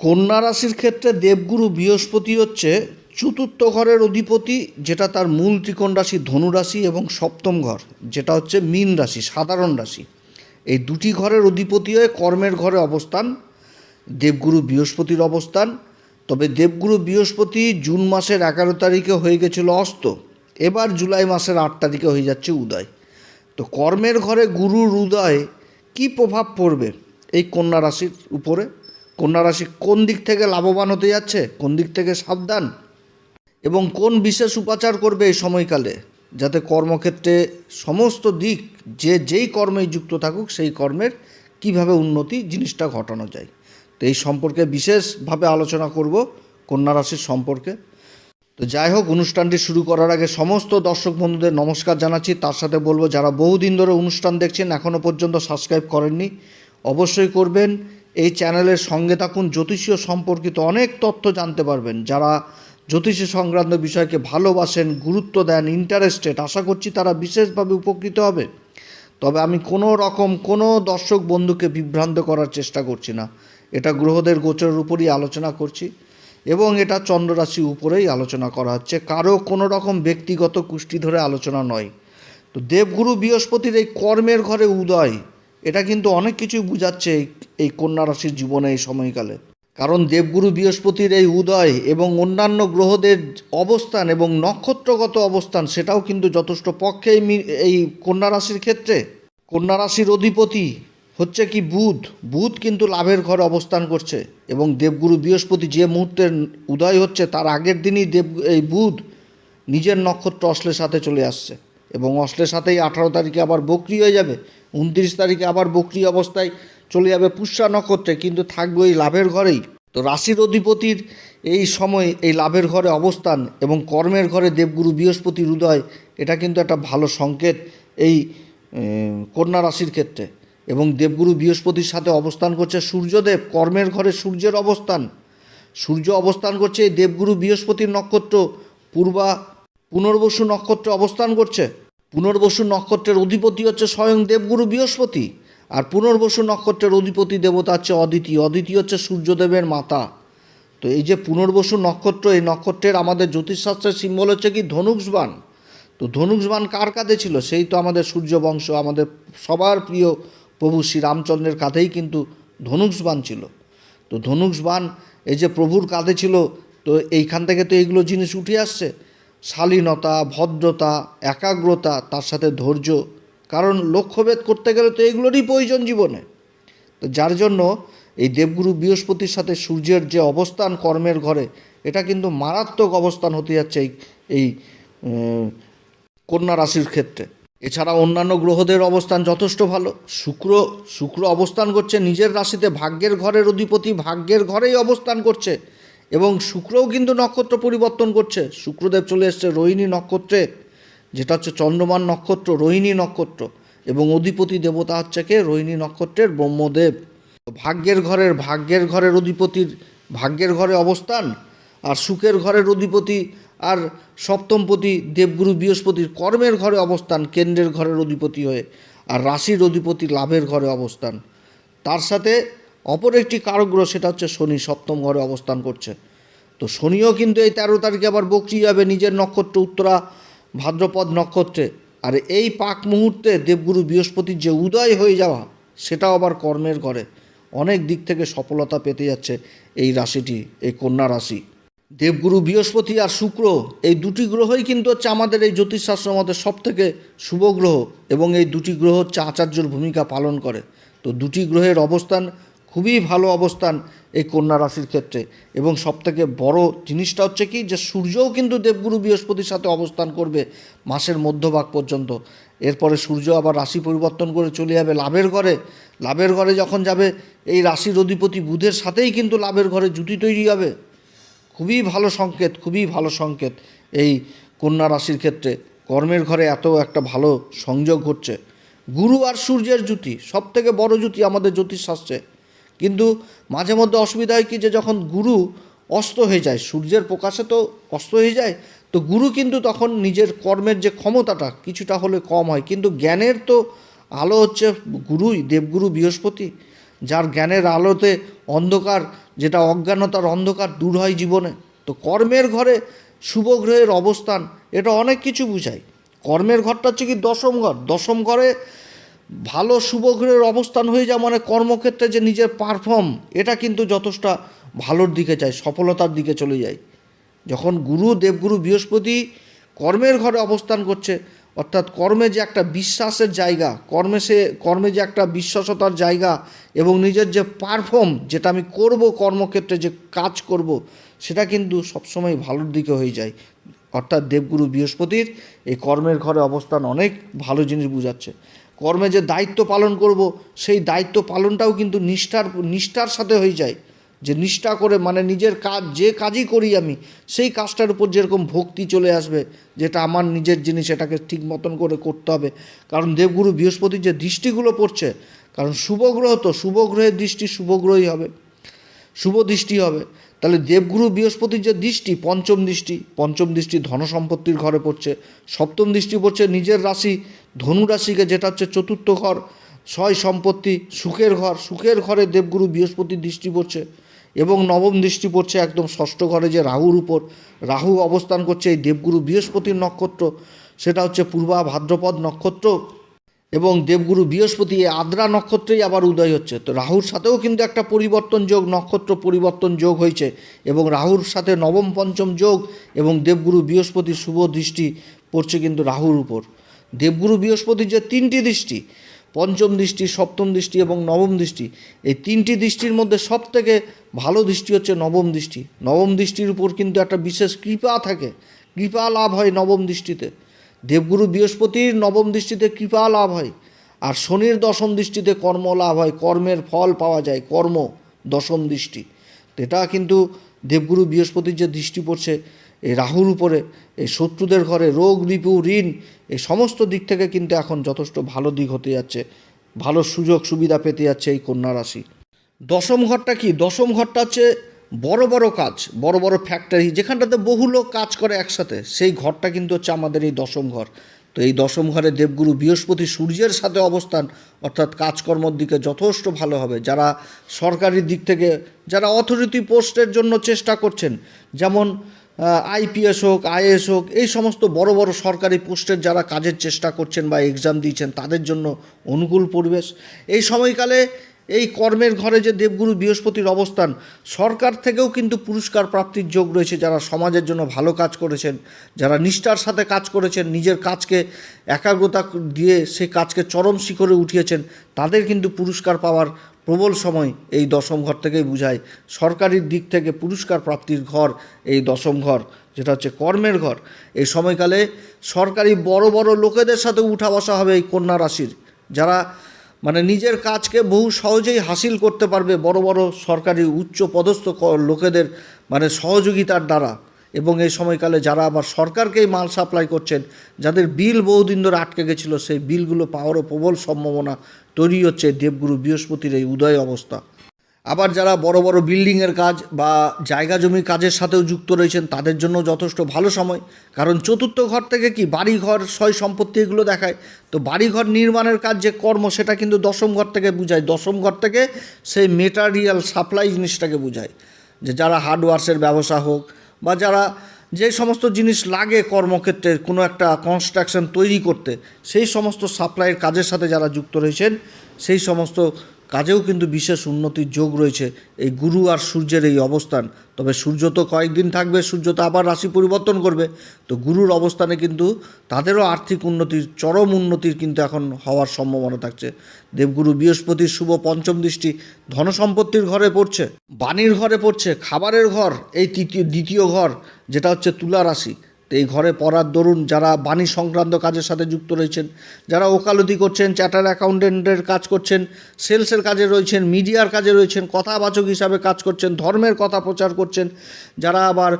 কন্যা রাশির ক্ষেত্রে দেবগুরু বৃহস্পতি হচ্ছে চতুর্থ ঘরের অধিপতি, যেটা তার মূল ত্রিকোণ রাশি ধনু রাশি এবং সপ্তম ঘর, যেটা হচ্ছে মীন রাশি, সাধারণ রাশি। এই দুটি ঘরের অধিপতি হয়ে কর্মের ঘরে অবস্থান, দেবগুরু বৃহস্পতির অবস্থান। তবে দেবগুরু বৃহস্পতি জুন মাসের এগারো তারিখে হয়ে গেছিল অস্ত, এবার জুলাই মাসের আট তারিখে হয়ে যাচ্ছে উদয়। তো কর্মের ঘরে গুরুর উদয় কি প্রভাব পড়বে এই কন্যা রাশির উপরে? কন্যা রাশি কোন দিক থেকে লাভবান হতে যাচ্ছে, কোন দিক থেকে সাবধান, এবং কোন বিশেষ উপাচার করবে এই সময়কালে, যাতে কর্মক্ষেত্রে সমস্ত দিক যে যেই কর্মে যুক্ত থাকুক, সেই কর্মের কীভাবে উন্নতি জিনিসটা ঘটানো যায়। তো এই সম্পর্কে বিশেষভাবে আলোচনা করব কন্যা রাশির সম্পর্কে। তো যাই হোক, অনুষ্ঠানটি শুরু করার আগে সমস্ত দর্শক বন্ধুদের নমস্কার জানাচ্ছি। তার সাথে বলব, যারা বহুদিন ধরে অনুষ্ঠান দেখছেন এখনও পর্যন্ত সাবস্ক্রাইব করেননি, অবশ্যই করবেন। এই চ্যানেলের সঙ্গে থাকুন। জ্যোতিষীয় সম্পর্কিত অনেক তথ্য জানতে পারবেন। যারা জ্যোতিষী সংক্রান্ত বিষয়কে ভালোবাসেন, গুরুত্ব দেন ইন্টারেস্টেড আশা করছি তারা বিশেষভাবে উপকৃত হবে। তবে আমি কোনো রকম কোনো দর্শক বন্ধুকে বিভ্রান্ত করার চেষ্টা করছি না। এটা গ্রহদের গোচরের উপরই আলোচনা করছি এবং এটা চন্দ্ররাশির উপরেই আলোচনা করা হচ্ছে। কারও কোনো রকম ব্যক্তিগত কুষ্টি ধরে আলোচনা নয়। তো দেবগুরু বৃহস্পতির এই কর্মের ঘরে উদয়। এটা কিন্তু অনেক কিছুই বুঝাচ্ছে এই কন্যা রাশির জীবনে এই সময়কালে। কারণ দেবগুরু বৃহস্পতির এই উদয় এবং অন্যান্য গ্রহদের অবস্থান এবং নক্ষত্রগত অবস্থান, সেটাও কিন্তু যথেষ্ট পক্ষে এই কন্যা রাশির ক্ষেত্রে। কন্যা রাশির অধিপতি হচ্ছে কি বুধ। বুধ কিন্তু লাভের ঘরে অবস্থান করছে এবং দেবগুরু বৃহস্পতি যে মুহূর্তে উদয় হচ্ছে, তার আগের দিনই দেব, এই বুধ নিজের নক্ষত্র অশ্লের সাথে চলে আসছে এবং অশ্লের সাথেই আঠারো তারিখে আবার বকরি হয়ে যাবে। উনত্রিশ তারিখে আবার বকরি অবস্থায় চলে যাবে পুষ্যা নক্ষত্রে, কিন্তু থাকবে ওই লাভের ঘরেই। তো রাশির অধিপতির এই সময় এই লাভের ঘরে অবস্থান এবং কর্মের ঘরে দেবগুরু বৃহস্পতির উদয়, এটা কিন্তু একটা ভালো সংকেত এই কন্যা রাশির ক্ষেত্রে। এবং দেবগুরু বৃহস্পতির সাথে অবস্থান করছে সূর্যদেব, কর্মের ঘরে সূর্যের অবস্থান। সূর্য অবস্থান করছে দেবগুরু বৃহস্পতির নক্ষত্র, পূর্বা পুনর্বসু নক্ষত্রে অবস্থান করছে। পুনর্বসু নক্ষত্রের অধিপতি হচ্ছে স্বয়ং দেবগুরু বৃহস্পতি, আর পুনর্বসু নক্ষত্রের অধিপতি দেবতা হচ্ছে অদিতি অদিতি হচ্ছে সূর্যদেবের মাতা। তো এই যে পুনর্বসু নক্ষত্র, এই নক্ষত্রের আমাদের জ্যোতিষশাস্ত্রের সিম্বল হচ্ছে কি? ধনুষবান তো ধনুষবান কার কাঁধে ছিল? সেই তো আমাদের সূর্য বংশ আমাদের সবার প্রিয় প্রভু শ্রীরামচন্দ্রের কাঁধেই কিন্তু ধনুষবান ছিল। তো ধনুষবান এই যে প্রভুর কাঁধে ছিল, তো এইখান থেকে তো এইগুলো জিনিস উঠে আসছে। শালীনতা, ভদ্রতা, একাগ্রতা তার সাথে ধৈর্য। কারণ লক্ষ্যভেদ করতে গেলে তো এগুলোরই প্রয়োজন জীবনে। তো যার জন্য এই দেবগুরু বৃহস্পতির সাথে সূর্যের যে অবস্থান কর্মের ঘরে, এটা কিন্তু মারাত্মক অবস্থান হতে যাচ্ছে এই এই কন্যা রাশির ক্ষেত্রে। এছাড়া অন্যান্য গ্রহদের অবস্থান যথেষ্ট ভালো। শুক্র শুক্র অবস্থান করছে নিজের রাশিতে, ভাগ্যের ঘরের অধিপতি ভাগ্যের ঘরেই অবস্থান করছে। এবং শুক্রও কিন্তু নক্ষত্র পরিবর্তন করছে। শুক্রদেব চলে এসছে রোহিণী নক্ষত্রে, যেটা হচ্ছে চন্দ্রমান নক্ষত্র, রোহিণী নক্ষত্র এবং অধিপতি দেবতা হচ্ছে কে? রোহিণী নক্ষত্রের ব্রহ্মদেব। ভাগ্যের ঘরের ভাগ্যের ঘরের অধিপতির, ভাগ্যের ঘরে অবস্থান আর সুখের ঘরের অধিপতি আর সপ্তমপতি দেবগুরু বৃহস্পতির কর্মের ঘরে অবস্থান, কেন্দ্রের ঘরের অধিপতি হয়ে আর রাশির অধিপতি লাভের ঘরে অবস্থান। তার সাথে অপর একটি কারগ্রহ, সেটা হচ্ছে শনি সপ্তম ঘরে অবস্থান করছে। তো শনিও কিন্তু এই তেরো তারিখে আবার বকরি যাবে নিজের নক্ষত্র উত্তরা ভাদ্রপদ নক্ষত্রে। আর এই পাক মুহূর্তে দেবগুরু বৃহস্পতির যে উদয় হয়ে যাওয়া, সেটাও আবার কর্মের ঘরে। অনেক দিক থেকে সফলতা পেতে যাচ্ছে এই রাশিটি, এই কন্যা রাশি। দেবগুরু বৃহস্পতি আর শুক্র, এই দুটি গ্রহই কিন্তু হচ্ছে আমাদের এই জ্যোতিষশাস্ত্র মতে সব থেকে শুভ গ্রহ এবং এই দুটি গ্রহ হচ্ছে আচার্যর ভূমিকা পালন করে। তো দুটি গ্রহের অবস্থান খুবই ভালো অবস্থান এই কন্যা রাশির ক্ষেত্রে। এবং সবথেকে বড় জিনিসটা হচ্ছে কি যে, সূর্যও কিন্তু দেবগুরু বৃহস্পতির সাথে অবস্থান করবে মাসের মধ্যভাগ পর্যন্ত। এরপরে সূর্য আবার রাশি পরিবর্তন করে চলে যাবে লাভের ঘরে। লাভের ঘরে যখন যাবে, এই রাশির অধিপতি বুধের সাথেই কিন্তু লাভের ঘরে জুটি তৈরি হবে। খুবই ভালো সংকেত, খুবই ভালো সংকেত এই কন্যা রাশির ক্ষেত্রে। কর্মের ঘরে এত একটা ভালো সংযোগ ঘটছে গুরু আর সূর্যের জুতি সব থেকে বড় জুতি আমাদের জ্যোতিষশাস্ত্রে। কিন্তু মাঝে মধ্যে অসুবিধা হয় কি যে যখন গুরু অস্ত হয়ে যায়, সূর্যের প্রকাশে তো অস্ত হয়ে যায়, তো গুরু কিন্তু তখন নিজের কর্মের যে ক্ষমতাটা কিছুটা হলে কম হয়। কিন্তু জ্ঞানের তো আলো হচ্ছে গুরুই, দেবগুরু বৃহস্পতি, যার জ্ঞানের আলোতে অন্ধকার, যেটা অজ্ঞানতার অন্ধকার দূর হয় জীবনে। তো কর্মের ঘরে শুভ গ্রহের অবস্থান, এটা অনেক কিছু বোঝায়। কর্মের ঘরটা হচ্ছে কি দশম ঘর। দশম ঘরে ভালো শুভ গ্রহের অবস্থান হয়ে যাওয়া মানে কর্মক্ষেত্রে যে নিজের পারফর্ম এটা কিন্তু যথেষ্ট ভালোর দিকে যায়, সফলতার দিকে চলে যায়। যখন গুরু, দেবগুরু বৃহস্পতি কর্মের ঘরে অবস্থান করছে, অর্থাৎ কর্মে যে একটা বিশ্বাসের জায়গা, কর্মে সে, কর্মে যে একটা বিশ্বাসতার জায়গা এবং নিজের যে পারফর্ম যেটা আমি করব, কর্মক্ষেত্রে যে কাজ করব, সেটা কিন্তু সবসময় ভালোর দিকে হয়ে যায়। অর্থাৎ দেবগুরু বৃহস্পতির এই কর্মের ঘরে অবস্থান অনেক ভালো জিনিস বোঝাচ্ছে। কর্মে যে দায়িত্ব পালন করব, সেই দায়িত্ব পালনটাও কিন্তু নিষ্ঠার নিষ্ঠার সাথে হয়ে যায়। যে নিষ্ঠা করে মানে নিজের কাজ, যে কাজই করি আমি, সেই কাজটার উপর যেরকম ভক্তি চলে আসবে, যেটা আমার নিজের জিনিস এটাকে ঠিক মতন করে করতে হবে। কারণ দেবগুরু বৃহস্পতির যে দৃষ্টিগুলো পড়ছে, কারণ শুভ গ্রহ তো শুভগ্রহের দৃষ্টি শুভগ্রহই হবে, শুভ দৃষ্টি হবে। তাহলে দেবগুরু বৃহস্পতির যে দৃষ্টি, পঞ্চম দৃষ্টি পঞ্চম দৃষ্টি ধন সম্পত্তির ঘরে পড়ছে, সপ্তম দৃষ্টি পড়ছে নিজের রাশি, ধনু রাশিকে যেটা হচ্ছে চতুর্থ ঘর, ছয় সম্পত্তি, সুখের ঘর, সুখের ঘরে দেবগুরু বৃহস্পতির দৃষ্টি পড়ছে এবং নবম দৃষ্টি পড়ছে একদম ষষ্ঠ ঘরে যে রাহুর উপর, রাহু অবস্থান করছে এই দেবগুরু বৃহস্পতির নক্ষত্র, সেটা হচ্ছে পূর্বা ভাদ্রপদ নক্ষত্র। এবং দেবগুরু বৃহস্পতি এই আদ্রা নক্ষত্রেই আবার উদয় হচ্ছে। তো রাহুর সাথেও কিন্তু একটা পরিবর্তন যোগ, নক্ষত্র পরিবর্তন যোগ হয়েছে এবং রাহুর সাথে নবম পঞ্চম যোগ এবং দেবগুরু বৃহস্পতির শুভ দৃষ্টি পড়ছে কিন্তু রাহুর উপর। দেবগুরু বৃহস্পতির যে তিনটি দৃষ্টি, পঞ্চম দৃষ্টি, সপ্তম দৃষ্টি এবং নবম দৃষ্টি, এই তিনটি দৃষ্টির মধ্যে সব থেকে ভালো দৃষ্টি হচ্ছে নবম দৃষ্টি। নবম দৃষ্টির উপর কিন্তু একটা বিশেষ কৃপা থাকে। কৃপা লাভ হয় নবম দৃষ্টিতে। দেবগুরু বৃহস্পতির নবম দৃষ্টিতে কৃপা লাভ হয়, আর শনির দশম দৃষ্টিতে কর্ম লাভ হয়। কর্মের ফল পাওয়া যায়, কর্ম দশম দৃষ্টি। এটা কিন্তু দেবগুরু বৃহস্পতির যে দৃষ্টি পড়ছে, এই রাহুর উপরে, এই শত্রুদের ঘরে, রোগ রিপু ঋণ, এই সমস্ত দিক থেকে কিন্তু এখন যথেষ্ট ভালো দিক হতে যাচ্ছে, ভালো সুযোগ সুবিধা পেতে যাচ্ছে এই কন্যা রাশি। দশম ঘরটা কি? দশম ঘরটা হচ্ছে বড় বড় কাজ, বড় বড় ফ্যাক্টরি যেখানটাতে বহু লোক কাজ করে একসাথে, সেই ঘরটা কিন্তু হচ্ছে আমাদের এই দশম ঘর। তো এই দশম ঘরে দেবগুরু বৃহস্পতি সূর্যের সাথে অবস্থান, অর্থাৎ কাজকর্মর দিকে যথেষ্ট ভালো হবে। যারা সরকারি দিক থেকে, যারা অথরিটি পোস্টের জন্য চেষ্টা করছেন, যেমন আইপিএস হোক আইএস হোক, এই সমস্ত বড় বড় সরকারি পোস্টের যারা কাজের চেষ্টা করছেন বা এক্সাম দিয়েছেন, তাদের জন্য অনুকূল পরিবেশ। এই সময়কালে এই কর্মের ঘরে যে দেবগুরু বৃহস্পতির অবস্থান, সরকার থেকেও কিন্তু পুরস্কার প্রাপ্তির যোগ রয়েছে যারা সমাজের জন্য ভালো কাজ করেছেন, যারা নিষ্ঠার সাথে কাজ করেছেন, নিজের কাজকে একাগ্রতা দিয়ে সে কাজকে চরম শিখরে উঠিয়েছেন, তাদের কিন্তু পুরস্কার পাওয়ার প্রবল সময় এই দশম ঘর থেকেই বোঝায়। সরকারির দিক থেকে পুরস্কার প্রাপ্তির ঘর এই দশম ঘর, যেটা হচ্ছে কর্মের ঘর। এই সময়কালে সরকারি বড় বড় লোকেদের সাথে উঠা বসা হবে এই কন্যা রাশির, যারা মানে নিজের কাজকে বহু সহজেই হাসিল করতে পারবে বড় বড় সরকারি উচ্চ পদস্থ লোকেদের মানে সহযোগিতার দ্বারা। এবং এই সময়কালে যারা আবার সরকারকেই মাল সাপ্লাই করছেন, যাদের বিল বহুদিন ধরে আটকে গেছিল, সেই বিলগুলো পাওয়ারও প্রবল সম্ভাবনা তৈরি হচ্ছে দেবগুরু বৃহস্পতির এই উদয় অবস্থা। আবার যারা বড় বড় বিল্ডিংয়ের কাজ বা জায়গা জমির কাজের সাথেও যুক্ত রয়েছেন, তাদের জন্য যথেষ্ট ভালো সময়। কারণ চতুর্থ ঘর থেকে কি বাড়ি ঘর সয় সম্পত্তি এগুলো দেখায়? তো বাড়ি ঘর নির্মাণের কাজ যে কর্ম, সেটা কিন্তু দশম ঘর থেকে বোঝায়। দশম ঘর থেকে সেই মেটারিয়াল সাপ্লাই জিনিসটাকে বোঝায়। যে যারা হার্ডওয়ার্সের ব্যবসা হোক বা যারা যে সমস্ত জিনিস লাগে কর্মক্ষেত্রে, কোনো একটা কনস্ট্রাকশন তৈরি করতে, সেই সমস্ত সাপ্লাইয়ের কাজের সাথে যারা যুক্ত রয়েছেন, সেই সমস্ত কাজেও কিন্তু বিশেষ উন্নতির যোগ রয়েছে। এই গুরু আর সূর্যের এই অবস্থান। তবে সূর্য তো কয়েকদিন থাকবে, সূর্য তো আবার রাশি পরিবর্তন করবে। তো গুরুর অবস্থানে কিন্তু তাদেরও আর্থিক উন্নতির চরম উন্নতির কিন্তু এখন হওয়ার সম্ভাবনা থাকছে। দেবগুরু বৃহস্পতির শুভ পঞ্চম দৃষ্টি ধনসম্পত্তির ঘরে পড়ছে, বাণীর ঘরে পড়ছে, খাবারের ঘর, এই তৃতীয়, দ্বিতীয় ঘর, যেটা হচ্ছে তুলা রাশি। এই ঘরে পড়ার দরুন যারা বাণী সংক্রান্ত কাজের সাথে যুক্ত রয়েছেন, যারা ওকালতি করছেন, চ্যাটার অ্যাকাউন্টেন্টের কাজ করছেন, সেলসের কাজে রয়েছেন, মিডিয়ার কাজে রয়েছেন, কথাবাচক হিসাবে কাজ করছেন, ধর্মের কথা প্রচার করছেন, যারা আবার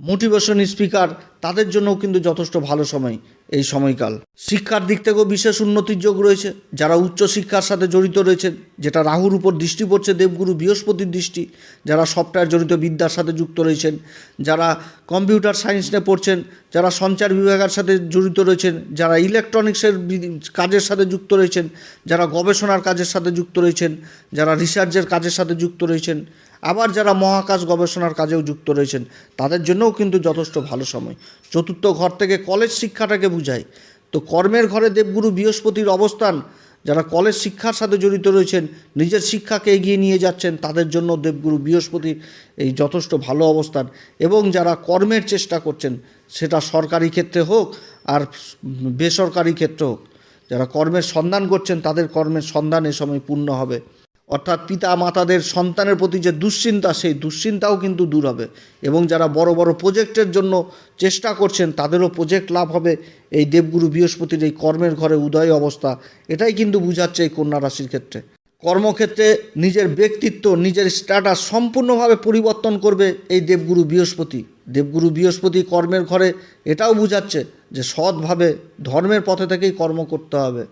মোটিভেশন স্পিকার তাদের জন্যও কিন্তু যথেষ্ট ভালো সময় এই সময়কাল। শিক্ষার দিক থেকেও বিশেষ উন্নতির যোগ রয়েছে। যারা উচ্চ শিক্ষার সাথে জড়িত রয়েছেন, যেটা রাহুর উপর দৃষ্টি পড়ছে, দেবগুরু বৃহস্পতির দৃষ্টি, যারা সফটওয়্যার জড়িত বিদ্যার সাথে যুক্ত রয়েছেন, যারা কম্পিউটার সায়েন্স নিয়ে পড়ছেন, যারা সঞ্চার বিভাগের সাথে জড়িত রয়েছেন, যারা ইলেকট্রনিক্সের কাজের সাথে যুক্ত রয়েছেন, যারা গবেষণার কাজের সাথে যুক্ত রয়েছেন, যারা রিসার্চের কাজের সাথে যুক্ত রয়েছেন আবার যারা মহাকাশ গবেষণার কাজেও যুক্ত রয়েছেন, তাদের জন্যও কিন্তু যথেষ্ট ভালো সময়। চতুর্থ ঘর থেকে কলেজ শিক্ষাটাকে বুঝায়। তো কর্মের ঘরে দেবগুরু বৃহস্পতির অবস্থান, যারা কলেজ শিক্ষার সাথে জড়িত রয়েছেন, নিজের শিক্ষাকে এগিয়ে নিয়ে যাচ্ছেন, তাদের জন্য দেবগুরু বৃহস্পতির এই যথেষ্ট ভালো অবস্থান। এবং যারা কর্মের চেষ্টা করছেন, সেটা সরকারি ক্ষেত্রে হোক আর বেসরকারি ক্ষেত্রে হোক, যারা কর্মের সন্ধান করছেন, তাদের কর্মের সন্ধান এ সময় পূর্ণ হবে। অর্থাৎ পিতা মাতাদের সন্তানের প্রতি যে দুশ্চিন্তা, সেই দুশ্চিন্তাও কিন্তু দূর হবে। এবং যারা বড় বড় প্রজেক্টের জন্য চেষ্টা করছেন, তাদেরও প্রজেক্ট লাভ হবে। এই দেবগুরু বৃহস্পতির এই কর্মের ঘরে উদয় অবস্থা, এটাই কিন্তু বুঝাচ্ছে এই কন্যা রাশির ক্ষেত্রে। কর্মক্ষেত্রে নিজের ব্যক্তিত্ব, নিজের স্ট্যাটাস সম্পূর্ণভাবে পরিবর্তন করবে এই দেবগুরু বৃহস্পতি। দেবগুরু বৃহস্পতি কর্মের ঘরে এটাও বুঝাচ্ছে যে সৎভাবে ধর্মের পথে থেকেই কর্ম করতে হবে।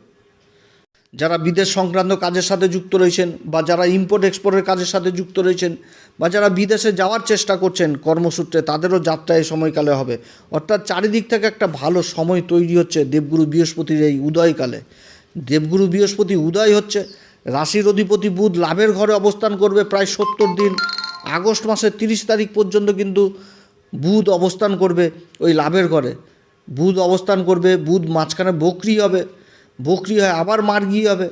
যারা বিদেশ সংক্রান্ত কাজের সাথে যুক্ত রয়েছেন বা যারা ইম্পোর্ট এক্সপোর্টের কাজের সাথে যুক্ত রয়েছেন বা যারা বিদেশে যাওয়ার চেষ্টা করছেন কর্মসূত্রে, তাদেরও যাত্রা এই সময়কালে হবে। অর্থাৎ চারিদিক থেকে একটা ভালো সময় তৈরি হচ্ছে দেবগুরু বৃহস্পতির এই উদয়কালে। দেবগুরু বৃহস্পতি উদয় হচ্ছে, রাশির অধিপতি বুধ লাভের ঘরে অবস্থান করবে প্রায় সত্তর দিন। আগস্ট মাসের তিরিশ তারিখ পর্যন্ত কিন্তু বুধ অবস্থান করবে ওই লাভের ঘরে। বুধ অবস্থান করবে, বুধ মাঝখানে বকরি হবে। বকরি হয় আবার মার্গি হবে।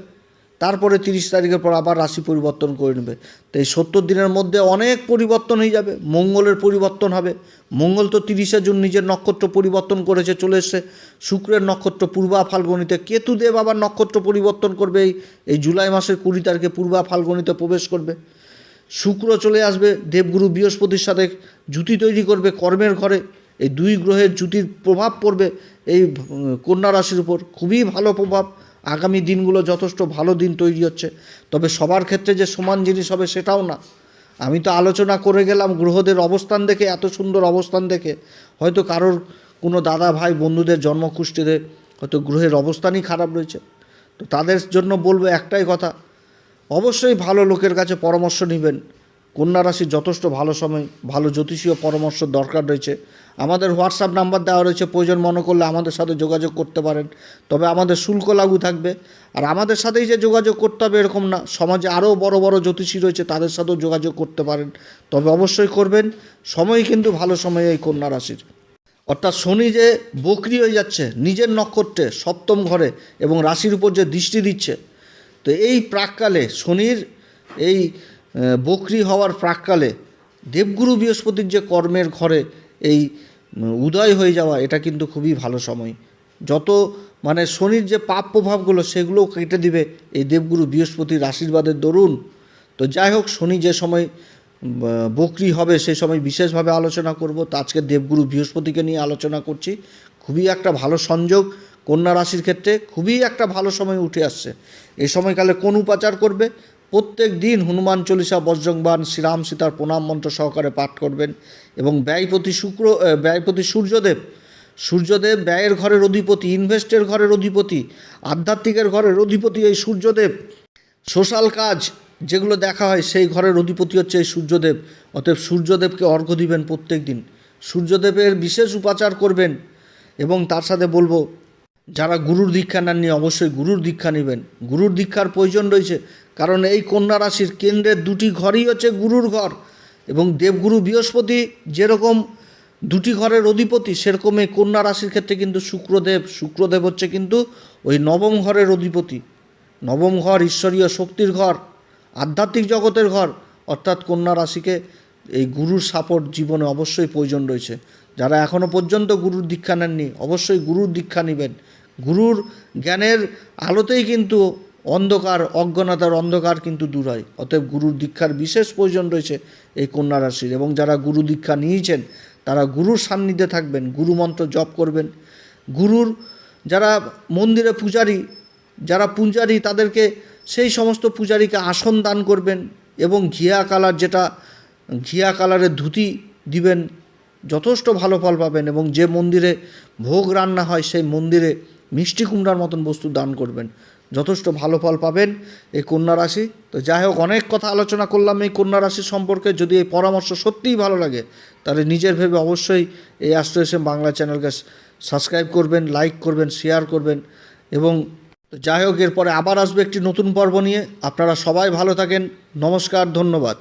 তারপরে তিরিশ তারিখের পর আবার রাশি পরিবর্তন করে নেবে। তো এই সত্তর দিনের মধ্যে অনেক পরিবর্তন হয়ে যাবে। মঙ্গলের পরিবর্তন হবে। মঙ্গল তো তিরিশে জুন নিজের নক্ষত্র পরিবর্তন করেছে, চলে এসছে। শুক্রের নক্ষত্র পূর্বা ফাল্গুনিতে, কেতুদেব আবার নক্ষত্র পরিবর্তন করবে। এই এই জুলাই মাসের কুড়ি তারিখে পূর্বা ফাল্গুনিতে প্রবেশ করবে। শুক্র চলে আসবে, দেবগুরু বৃহস্পতির সাথে জুতি তৈরি করবে কর্মের ঘরে। এই দুই গ্রহের জুতির প্রভাব পড়বে এই কন্যা রাশির উপর। খুবই ভালো প্রভাব। আগামী দিনগুলো যথেষ্ট ভালো দিন তৈরি হচ্ছে। তবে সবার ক্ষেত্রে যে সমান জিনিস হবে সেটাও না। আমি তো আলোচনা করে গেলাম গ্রহদের অবস্থান দেখে, এত সুন্দর অবস্থান দেখে। হয়তো কারোর কোনো দাদা, ভাই, বন্ধুদের জন্মকুষ্ঠীতে হয়তো গ্রহের অবস্থানই খারাপ রয়েছে। তো তাদের জন্য বলব একটাই কথা, অবশ্যই ভালো লোকের কাছে পরামর্শ নেবেন। কন্যা রাশির যথেষ্ট ভালো সময়, ভালো জ্যোতিষীয় পরামর্শ দরকার রয়েছে। আমাদের হোয়াটসঅ্যাপ নাম্বার দেওয়া রয়েছে, প্রয়োজন মনে করলে আমাদের সাথে যোগাযোগ করতে পারেন। তবে আমাদের শুল্ক লাগু থাকবে। আর আমাদের সাথেই যে যোগাযোগ করতে হবে এরকম না, সমাজে আরও বড় বড় জ্যোতিষী রয়েছে, তাদের সাথেও যোগাযোগ করতে পারেন। তবে অবশ্যই করবেন সময় কিন্তু ভালো সময় এই কন্যা রাশির। অর্থাৎ শনি যে বকরি হয়ে যাচ্ছে, নিজের নক্ষত্রে সপ্তম ঘরে এবং রাশির উপর যে দৃষ্টি দিচ্ছে, তো এই প্রাককালে শনির এই বকরি হওয়ার প্রাককালে দেবগুরু বৃহস্পতির যে কর্মের ঘরে এই উদয় হয়ে যাওয়া, এটা কিন্তু খুবই ভালো সময়। যত মানে শনির যে পাপ প্রভাবগুলো, সেগুলোও কেটে দিবে এই দেবগুরু বৃহস্পতির আশীর্বাদের দরুন। তো যাই হোক, শনি যে সময় বকরি হবে সেই সময় বিশেষভাবে আলোচনা করব। তো আজকে দেবগুরু বৃহস্পতিকে নিয়ে আলোচনা করছি। খুবই একটা ভালো সংযোগ। কন্যা রাশির ক্ষেত্রে খুবই একটা ভালো সময় উঠে আসছে। এই সময়কালে কোন উপাচার করবে? প্রত্যেক দিন হনুমান চল্লিশা বজ্রংবান শ্রীরাম সীতার প্রণাম মন্ত্র সহকারে পাঠ করবেন এবং ব্যয়পতি শুক্র ব্যয়পতি সূর্যদেব সূর্যদেব ব্যয়ের ঘরের অধিপতি, ইনভেস্টের ঘরের অধিপতি, আধ্যাত্মিকের ঘরের অধিপতি এই সূর্যদেব। সোশ্যাল কাজ যেগুলো দেখা হয় সেই ঘরের অধিপতি হচ্ছে এই সূর্যদেব। অতএব সূর্যদেবকে অর্ঘ্য দিবেন প্রত্যেক দিন। সূর্যদেবের বিশেষ উপাচার করবেন এবং তার সাথে বলব, যারা গুরুর দীক্ষা নেননি অবশ্যই গুরুর দীক্ষা নেবেন। গুরুর দীক্ষার প্রয়োজন রয়েছে। কারণ এই কন্যা রাশির কেন্দ্রের দুটি ঘরই হচ্ছে গুরুর ঘর এবং দেবগুরু বৃহস্পতি যেরকম দুটি ঘরের অধিপতি, সেরকম এই কন্যা রাশির ক্ষেত্রে কিন্তু শুক্রদেব শুক্রদেব হচ্ছে কিন্তু ওই নবম ঘরের অধিপতি। নবম ঘর ঈশ্বরীয় শক্তির ঘর, আধ্যাত্মিক জগতের ঘর, অর্থাৎ কন্যা রাশিকে এই গুরুর সাপোর্ট জীবনে অবশ্যই প্রয়োজন রয়েছে। যারা এখনও পর্যন্ত গুরুর দীক্ষা নেননি, অবশ্যই গুরুর দীক্ষা নেবেন। গুরুর জ্ঞানের আলোতেই কিন্তু অন্ধকার, অজ্ঞানতার অন্ধকার কিন্তু দূর হয়। অতএব গুরুর দীক্ষার বিশেষ প্রয়োজন রয়েছে এই কন্যা রাশির এবং যারা গুরু দীক্ষা নিয়েছেন, তারা গুরুর সান্নিধ্যে থাকবেন, গুরু মন্ত্র জপ করবেন। গুরুর যারা মন্দিরে পূজারী, যারা পূজারী, তাদেরকে সেই সমস্ত পূজারীকে আসন দান করবেন এবং ঘিয়া কালার যেটা, ঘিয়া কালারের ধুতি দিবেন, যথেষ্ট ভালো ফল পাবেন এবং যে মন্দিরে ভোগ রান্না হয়, সেই মন্দিরে মিষ্টি কুমড়ার মতন বস্তু দান করবেন। যথেষ্ট ভালো ফল পাবেন এই কন্যা রাশি। তো যাই হোক, অনেক কথা আলোচনা করলাম এই কন্যা রাশি সম্পর্কে। যদি এই পরামর্শ সত্যিই ভালো লাগে, তাহলে নিজের ভেবে অবশ্যই এই আস্ত বাংলা চ্যানেলকে সাবস্ক্রাইব করবেন, লাইক করবেন শেয়ার করবেন এবং যাই হোক, এরপরে আবার আসবে একটি নতুন পর্ব নিয়ে। আপনারা সবাই ভালো থাকেন। নমস্কার, ধন্যবাদ।